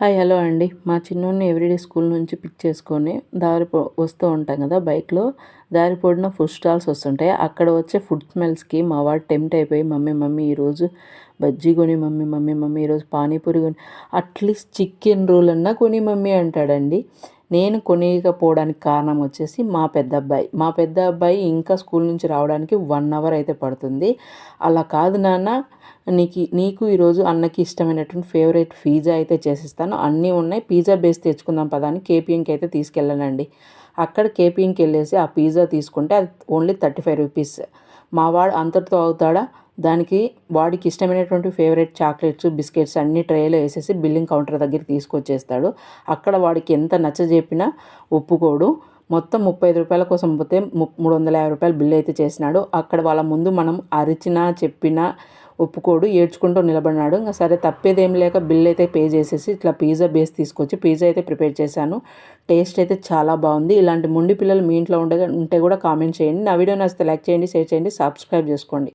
Hi hello అండి. మా చిన్నోడిని ఎవ్రీడే స్కూల్ నుంచి పిక్ చేసుకొని దారి వస్తూ ఉంటాం కదా బైక్లో. దారి పొడిన ఫుడ్ స్టాల్స్ వస్తుంటాయి. అక్కడ వచ్చే ఫుడ్ స్మెల్స్కి మా వాడు టెంప్ట్ అయిపోయి మమ్మీ మమ్మీ ఈరోజు బజ్జీ కొని మమ్మీ మమ్మీ మమ్మీ ఈరోజు పానీపూరి కొని అట్లీస్ట్ చికెన్ రోల్ అన్నా కొని మమ్మీ అంటాడండి. నేను కొనియకపోవడానికి కారణం వచ్చేసి మా పెద్ద అబ్బాయి మా పెద్ద అబ్బాయి ఇంకా స్కూల్ నుంచి రావడానికి వన్ అవర్ అయితే పడుతుంది. అలా కాదు నాన్న నీకు నీకు ఈరోజు అన్నకి ఇష్టమైనటువంటి ఫేవరెట్ పిజ్జా అయితే చేసిస్తాను. అన్నీ ఉన్నాయి. పిజ్జా బేస్ తెచ్చుకుందాం పదాన్ని కేపీఎంకి అయితే తీసుకెళ్ళానండి. అక్కడ కేపీఎంకి వెళ్ళేసి ఆ పిజ్జా తీసుకుంటే అది ఓన్లీ థర్టీ ఫైవ్ రూపీస్. మా వాడు అంతటితో అవుతాడా? దానికి వాడికి ఇష్టమైనటువంటి ఫేవరెట్ చాక్లెట్స్ బిస్కెట్స్ అన్ని ట్రేలో వేసేసి బిల్లింగ్ కౌంటర్ దగ్గర తీసుకొచ్చేస్తాడు. అక్కడ వాడికి ఎంత నచ్చజెప్పినా ఒప్పుకోడు. మొత్తం ముప్పై ఐదు రూపాయల కోసం పోతే మూడు వందల యాభై రూపాయలు బిల్ అయితే చేసినాడు. అక్కడ వాళ్ళ ముందు మనం అరిచినా చెప్పినా ఒప్పుకోడు ఏడ్చుకుంటూ నిలబడినాడు. ఇంకా సరే తప్పేదేం లేక బిల్ అయితే పే చేసేసి ఇట్లా పిజ్జా బేస్ తీసుకొచ్చి పిజ్జా అయితే ప్రిపేర్ చేశాను. టేస్ట్ అయితే చాలా బాగుంది. ఇలాంటి ముండి పిల్లలు మీ ఇంట్లో ఉండగా ఉంటే కూడా కామెంట్ చేయండి. నా వీడియో నచ్చితే లైక్ చేయండి షేర్ చేయండి సబ్స్క్రైబ్ చేసుకోండి.